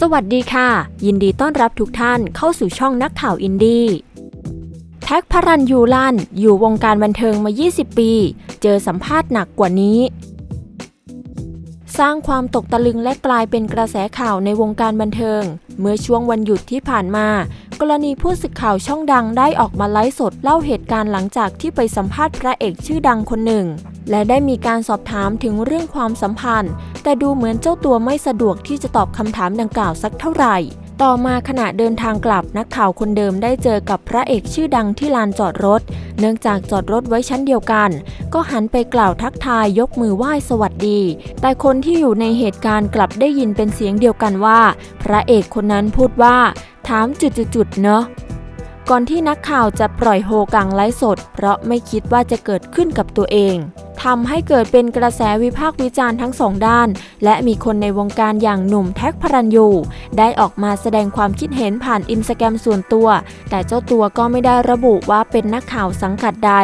สวัสดีค่ะ ยินดีต้อนรับทุกท่านเข้าสู่ช่องนักข่าวอินดี้แท็กพระรันยูลันอยู่วงการบันเทิงมา 20 ปี เจอสัมภาษณ์หนักกว่านี้ สร้างความตกตะลึงและกลายเป็นกระแสข่าวในวงการบันเทิง เมื่อช่วงวันหยุดที่ผ่านมา กรณีผู้สื่อข่าวช่องดังได้ออกมาไลฟ์สดเล่าเหตุการณ์หลังจากที่ไปสัมภาษณ์พระเอกชื่อดังคนหนึ่ง และได้มีการสอบถามถึงเรื่องความสัมพันธ์ แต่ดูเหมือนเจ้าตัวไม่สะดวกที่จะตอบคำถามดังกล่าวสักเท่าไหร่ ต่อมาขณะเดินทางกลับนักข่าวคนเดิมได้เจอกับพระเอกชื่อดังที่ลานจอดรถ เนื่องจากจอดรถไว้ชั้นเดียวกัน ก็หันไปกล่าวทักทายยกมือไหว้สวัสดี แต่คนที่อยู่ในเหตุการณ์กลับได้ยินเป็นเสียงเดียวกันว่า พระเอกคนนั้นพูดว่า ถามจุดๆๆเนอะก่อนที่นักข่าวจะปล่อยโฮกังไลฟ์สด เพราะไม่คิดว่าจะเกิดขึ้นกับตัวเองทำให้เกิดเป็นกระแสวิพากษ์วิจารณ์ทั้งสองด้าน และมีคนในวงการอย่างหนุ่มแท็กพระรันยู ได้ออกมาแสดงความคิดเห็นผ่านอินสตาแกรมส่วนตัว แต่เจ้าตัวก็ไม่ได้ระบุว่าเป็นนักข่าวสังกัดใด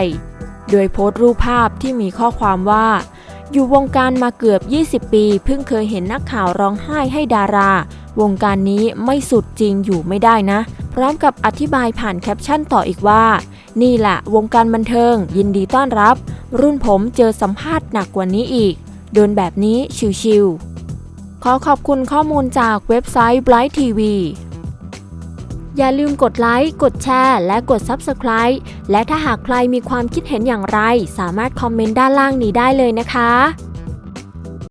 โดยโพสต์รูปภาพที่มีข้อความว่า อยู่วงการมาเกือบ 20 ปี เพิ่งเคยเห็นนักข่าวร้องไห้ให้ดารา วงการนี้ไม่สุดจริงอยู่ไม่ได้นะ พร้อมกับอธิบายผ่านแคปชั่นต่ออีกว่า นี่แหละวงการบันเทิง ยินดีต้อนรับ รุ่นผมเจอสัมภาษณ์หนักกว่านี้อีก โดนแบบนี้ชิวๆขอขอบคุณข้อมูลจากเว็บไซต์ Bright TV อย่าลืมกดไลค์ กดแชร์ และกด Subscribe และถ้าหากใครมีความคิดเห็นอย่างไร สามารถคอมเมนต์ด้านล่างนี้ได้เลยนะคะ